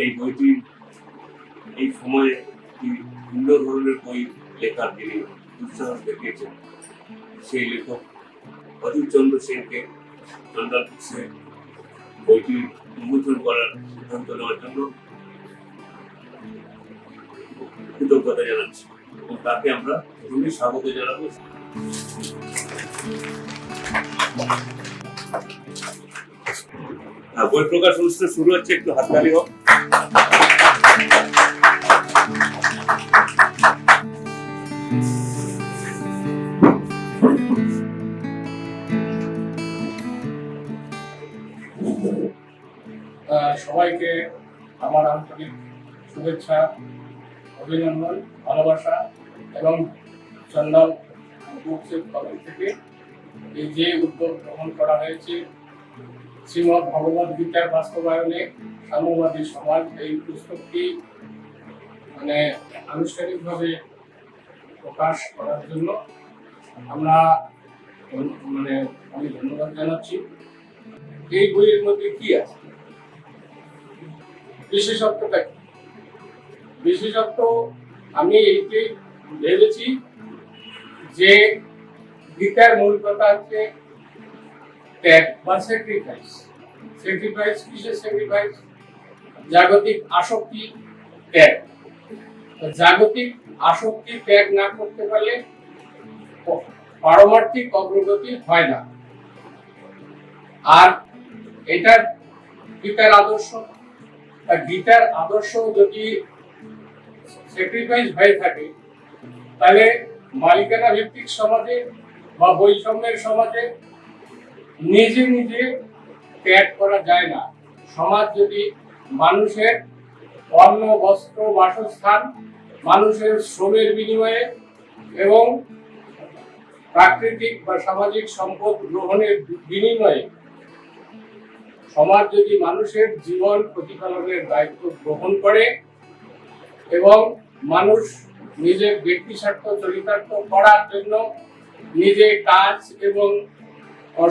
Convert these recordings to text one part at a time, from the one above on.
এই বইটি এই সময়ে একটি ভিন্ন ধরনের বই লেখার যিনি দুঃসাহস দেখিয়েছেন। সেই লেখক অজিত চন্দ্র সেনকে চন্দ্রাল পুষে বইটি উন্মোচন করার সিদ্ধান্ত নেওয়ার জন্য কৃতজ্ঞতা জানাচ্ছি এবং তাকে আমরা প্রথমেই স্বাগত জানাব। হ্যাঁ, বই প্রকাশ অনুষ্ঠান শুরু হচ্ছে, একটু হাততালি হোক। সবাইকে আমার আন্তরিক শুভেচ্ছা, অভিনন্দন, ভালোবাসা এবং চন্দন বুকসের তরফ থেকে এই যে উদ্যোগ গ্রহণ করা হয়েছে শ্রীমৎ ভগবত গীতার বাস্তবায়নে সাম্যবাদী সমাজ এই পুস্তকটি মানে আনুষ্ঠানিকভাবে প্রকাশ করার জন্য আমরা মানে আমি ধন্যবাদ জানাচ্ছি। এই বইয়ের মধ্যে কি আছে? বিশেষত্বটা কি? বিশেষত্ব, আমি এইকে ভেবেছি যে গীতার মূল কথা হচ্ছে জাগতিক আসক্তি, ত্যাগ। জাগতিক আসক্তি ত্যাগ না করতে পারলে পারমার্থিক অগ্রগতি হয় না। আর এটার গীতার আদর্শ গীতার আদর্শ যদি স্যাক্রিফাইস হয়ে থাকে, তাহলে মালিকানা ভিত্তিক সমাজে বা বৈষম্যের সমাজে নিজে নিজে ত্যাগ করা যায় না। সমাজ যদি মানুষের অন্ন, বস্ত্র, বাসস্থান, মানুষের শ্রমের বিনিময়ে এবং প্রাকৃতিক বা সামাজিক সম্পদ গ্রহণের বিনিময়ে সমাজ যদি মানুষের জীবন প্রতিপালনের দায়িত্ব গ্রহণ করে এবং মানুষ নিজের ব্যক্তি স্বার্থ চরিতার্থ করার জন্য নিজে কাজ এবং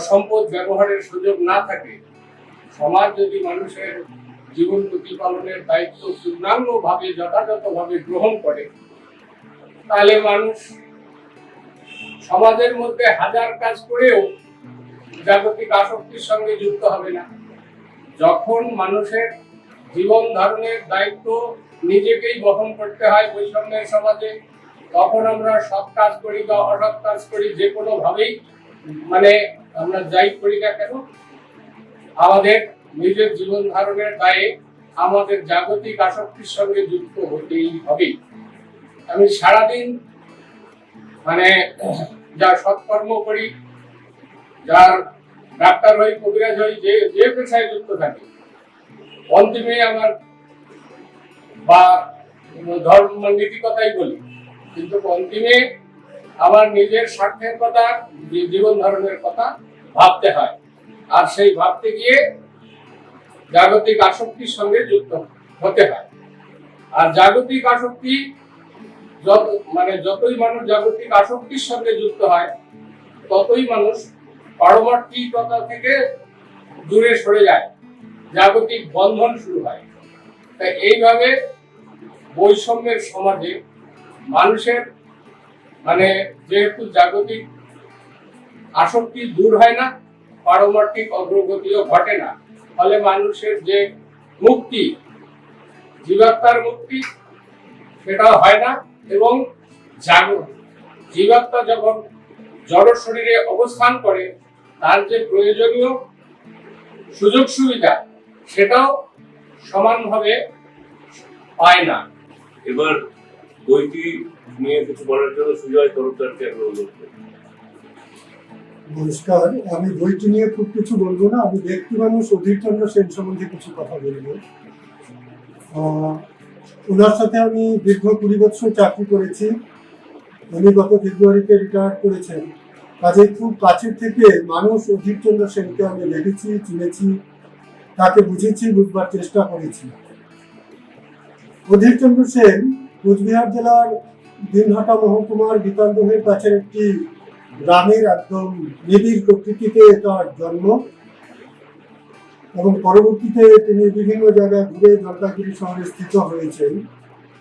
সম্পদ ব্যবহারের সুযোগ না থাকে, সমাজ যদি মানুষের জীবন প্রতিপালনের দায়িত্ব পূর্ণাঙ্গভাবে, যথাযথভাবে গ্রহণ করে, তাহলে মানুষ সমাজের মধ্যে হাজার কাজ করেও জাগতিক আসক্তির সঙ্গে যুক্ত হবে না। যখন মানুষের জীবন ধারণের দায়িত্ব নিজেকেই বহন করতে হয় বৈষম্যের সমাজে, তখন আমরা সৎ কাজ করি বা অসৎ কাজ করি যে কোনোভাবেই মানে আমরা যাই করি না কেন? আমাদের নিজের জীবন ধারণের দায়ে আমাদের জাগতিক আসক্তির সঙ্গে যুক্ত হতেই হবে। আমি সারাদিন মানে যা সৎকর্ম করি, যার ডাক্তার হই, কবিরাজ হই, যে যে পেশায় যুক্ত থাকি, অন্তিমে আমার বা ধর্ম নীতি কথাই বলি, কিন্তু অন্তিমে আমার নিজের স্বার্থের কথা জীবন ধারণের কথা ভাবতে হয়। আর সেই ভাবতে গিয়ে জাগতিক আসক্তির সঙ্গে যুক্ত হতে হয়। আর জাগতিক আসক্তি যত মানে যতই মানুষ জাগতিক আসক্তির সঙ্গে যুক্ত হয়, ততই মানুষ পারমার্থিকতা থেকে দূরে সরে যায়। জাগতিক বন্ধন শুরু হয়। তাই এইভাবে বৈষম্যের সমাজে মানুষের মানে যেহেতু জাগতিক আসক্তি দূর হয় না, পারমার্থিক অগ্রগতিও ঘটে না। ফলে মানুষের যে মুক্তি, জীবাত্মার মুক্তি, সেটাও হয় না এবং জাগ জীবাত্মা যখন জড় শরীরে অবস্থান করে, তার যে প্রয়োজনীয় সুযোগ সুবিধা, সেটাও সমানভাবে পায় না। এবার বইটি নিয়ে কিছু বলার জন্য সুজয় তরফদারকে আমি নমস্কার, আমি বইটি নিয়ে খুব কিছু বলব না, আমি ব্যক্তি মানুষ অধীরচন্দ্র সেন সম্বন্ধে কিছু কথা বলব। ওনার সাথে আমি দীর্ঘ কুড়ি বছর চাকরি করেছি, উনি গত ফেব্রুয়ারিতে রিটায়ার করেছেন। কাজে খুব কাছের থেকে মানুষ অধীরচন্দ্র সেনকে আমি দেখেছি, চিনেছি, তাকে বুঝেছি, বুঝবার চেষ্টা করেছি। অধীরচন্দ্র সেন কোচবিহার জেলার দিনহাটা মহকুমার গীতান্দহের কাছের একটি গ্রামের একদম নিবিড় প্রকৃতিতে তার জন্ম। এবং পরবর্তীতে তিনি বিভিন্ন জায়গায় ঘুরে জলপাইগুড়ি শহরে স্থিত হয়েছেন।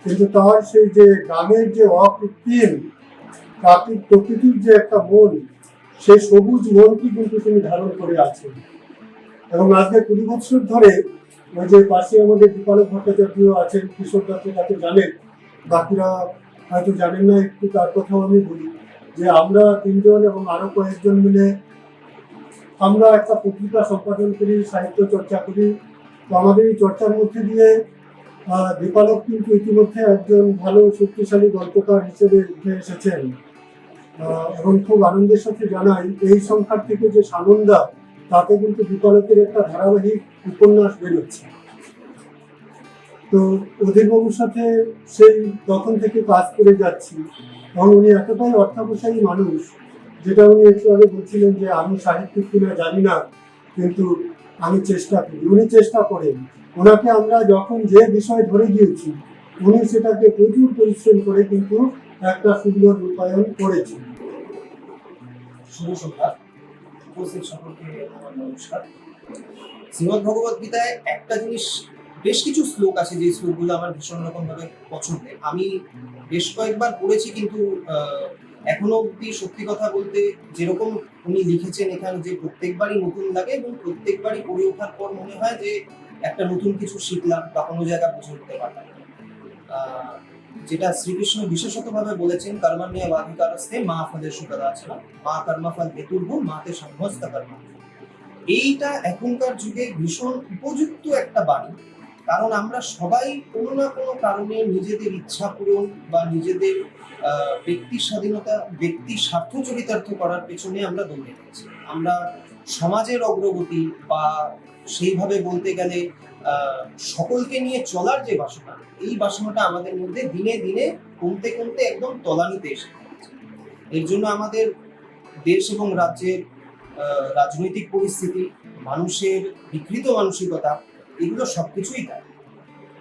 কিন্তু তার সেই যে গ্রামের যে অকৃত্রিম প্রাকৃতিক প্রকৃতির যে একটা মন সেই সবুজ মনটি কিন্তু তিনি ধারণ করে আছেন। এবং আজকে কুড়ি বছর ধরে ওই যে পাশে আমাদের দীপালক ভট্টাচার্য আছেন কিশোর দত্ত তাকে জানেন, বাকিরা হয়তো জানেন না একটু, তার কথাও আমি বলি যে আমরা তিনজন এবং আরও কয়েকজন মিলে আমরা একটা পত্রিকা সম্পাদন করি, সাহিত্য চর্চা করি। তো আমাদের এই চর্চার মধ্যে দিয়ে দীপালক কিন্তু ইতিমধ্যে একজন ভালো শক্তিশালী গল্পকার হিসেবে উঠে এসেছেন। এবং খুব আনন্দের সাথে জানাই, এই সংখ্যার থেকে যে সানন্দা, তাতে কিন্তু দীপালকের একটা ধারাবাহিক উপন্যাস বেরোচ্ছে। তো অধীরবাবুর সাথে সেই তখন থেকে কাজ করে যাচ্ছি। এবং উনি এতটাই অর্থাবসায়ী মানুষ, যেটা উনি একটু আগে বলছিলেন যে, আমি সাহিত্যিক কিনা জানি না, কিন্তু আমি চেষ্টা করি। উনি চেষ্টা করেন। ওনাকে আমরা যখন যে বিষয় ধরে দিয়েছি উনি সেটাকে প্রচুর পরিশ্রম করে কিন্তু একটা সুন্দর রূপায়ণ করেছেন আমার নমস্কার। শ্রীমদ ভগবত গীতায় একটা জিনিস বেশ কিছু শ্লোক আছে যে শ্লোকগুলো আমার ভীষণ রকম ভাবে পছন্দের। আমি বেশ কয়েকবার পড়েছি কিন্তু এখনও অব্দি সত্যি কথা বলতে যেরকম উনি লিখেছেন এখানে যে প্রত্যেকবারই নতুন লাগে এবং প্রত্যেকবারই পড়ে ওঠার পর মনে হয় যে একটা নতুন কিছু শিখলাম বা কোনো জায়গা বুঝে উঠতে পারলাম। যেটা শ্রীকৃষ্ণ বিশেষতভাবে বলেছেন, কর্মণ্য বাধিকারস্তে মা ফলের না মা কর্মফল হেতুর্ভ, মাতে সমস্ত কর্ম এইটা এখনকার যুগে ভীষণ উপযুক্ত একটা বাণী। কারণ আমরা সবাই কোনো না কোনো কারণে নিজেদের ইচ্ছা পূরণ বা নিজেদের ব্যক্তি স্বাধীনতা, ব্যক্তি স্বার্থ চরিতার্থ করার পেছনে আমরা দৌড়ে গেছি আমরা সমাজের অগ্রগতি বা সেইভাবে বলতে গেলে সকলকে নিয়ে চলার যে বাসনা, এই বাসনাটা আমাদের মধ্যে দিনে দিনে কমতে কমতে একদম তলানিতে এসে এর জন্য আমাদের দেশ এবং রাজ্যের রাজনৈতিক পরিস্থিতি, মানুষের বিকৃত মানসিকতা এগুলো সবকিছুই তাই।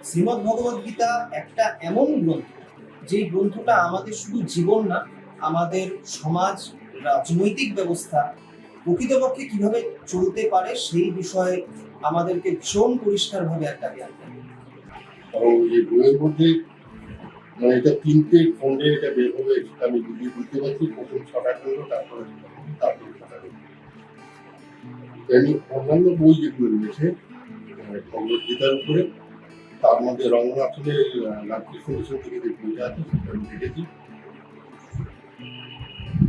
শ্রীমদ ভগবত গীতা একটা এমন গ্রন্থ যে গ্রন্থটা আমাদের শুধু জীবন না, আমাদের সমাজ, রাজনৈতিক ব্যবস্থা, প্রকৃতপক্ষে কীভাবে চলতে পারে সেই বিষয়ে আমাদেরকে ভীষণ পরিষ্কারভাবে একটা জ্ঞান এবং এই বইয়ের মধ্যে মানে এটা তিনটে খণ্ডে এটা বের হবে, সেটা আমি বুঝিয়ে বুঝতে পারছি, প্রথম ছটা খণ্ড, তারপরে তারপরে ছটা অন্যান্য বই যেগুলো রয়েছে ভগবদ্গীতার উপরে। তার মধ্যে রঙ্গনাথনের রামকৃষ্ণ মিশন থেকে যে বইটা আছে, সেটা আমি দেখেছি।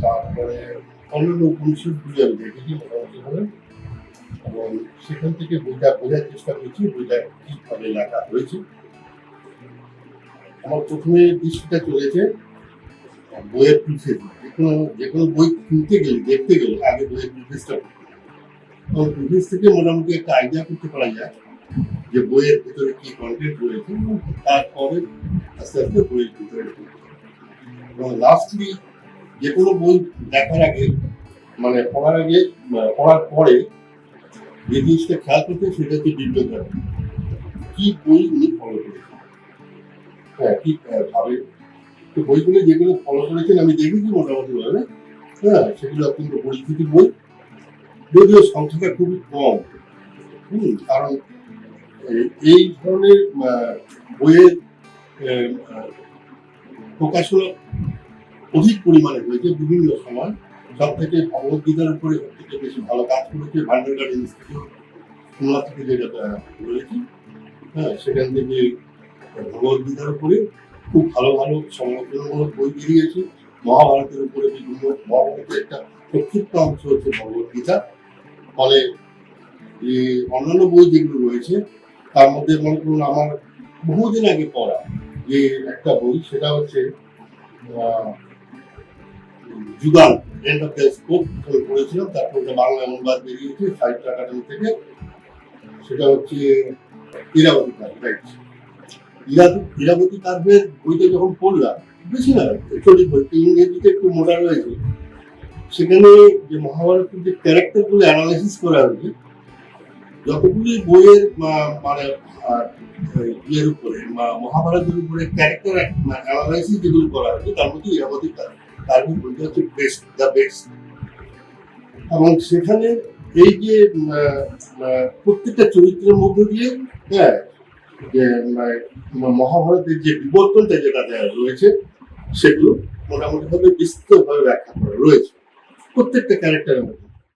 তারপরে অন্যান্য উপনিষদগুলি আমি দেখেছি, মোটামুটি ভাবে। এবং সেখান থেকে বইটা বোঝার চেষ্টা করছি, বইটা কীভাবে লেখা হয়েছে। আমার প্রথমে দৃষ্টিটা চলেছে বইয়ের প্রিফেস যে কোনো যে কোনো বই কিনতে গেলে, দেখতে গেলে আগে বইয়ের প্রিফেসটা এবং প্রিফেস থেকে মোটামুটি একটা আইডিয়া করতে পারা যায় যে বইয়ের ভিতরে কি কন্টেন্ট রয়েছে, তারপরে আস্তে আস্তে বইয়ের ভিতরে এবং লাস্টলি যে কোনো বই দেখার আগে মানে পড়ার আগে পড়ার পরে যে জিনিসটা খেয়াল করতে সেটা হচ্ছে বিজ্ঞান কি বই উনি ফলো করেছেন? হ্যাঁ কি ভাবে? তো বইগুলো যেগুলো ফলো করেছেন, আমি দেখেছি মোটামুটি ভাবে। হ্যাঁ সেগুলো অত্যন্ত পরিচিতি বই। যদিও সংখ্যাটা খুবই কম। হুম, কারণ এই ধরনের বইয়ের প্রকাশনা অধিক পরিমাণে হয়েছে বিভিন্ন সময়। সব থেকে ভগবদ্গীতার উপরে সব থেকে বেশি ভালো কাজ করেছে ভান্ডারগার্ড ইনস্টিটিউট, খুলনা থেকে যেটা রয়েছে হ্যাঁ সেখান থেকে ভগবদ্গীতার উপরে খুব ভালো ভালো সমালোচনামূলক বই বেরিয়েছে। মহাভারতের উপরে বিভিন্ন, মহাভারতের একটা প্রক্ষিপ্ত অংশ হচ্ছে ভগবদ্গীতা। ফলে অন্যান্য বই যেগুলো রয়েছে তার মধ্যে মনে করুন আমার বহুদিন আগে পড়া যে একটা বই, সেটা হচ্ছে যুগান এন্ড অফ দ্য স্কোপ আমি পড়েছিলাম, তারপর ওটা বাংলা অনুবাদ বেরিয়েছে সাহিত্য একাডেমি থেকে। সেটা হচ্ছে ইরাবতী কাব্য রাইট ইরাবতী কাব্যের বইটা যখন পড়লাম, বেশি না চল্লিশ বই ইংরেজিতে একটু মোটা রয়েছে সেখানে যে মহাভারতের যে ক্যারেক্টারগুলো অ্যানালাইসিস করা হয়েছে যতগুলি বইয়ের মানে ইয়ের উপরে মহাভারতের উপরে ক্যারেক্টার অ্যানালাইসিস যেগুলো করা হয়েছে, তার মধ্যে ইরাবতী কাব্য তার বইটা হচ্ছে বেস্ট দ্য বেস্ট এবং সেখানে এই যে প্রত্যেকটা চরিত্রের মধ্য দিয়ে হ্যাঁ যে মহাভারতের যে বিবর্তনটা যেটা রয়েছে, সেগুলো মোটামুটি ভাবে বিস্তৃতভাবে ব্যাখ্যা করা রয়েছে প্রত্যেকটা ক্যারেক্টারের মধ্যে।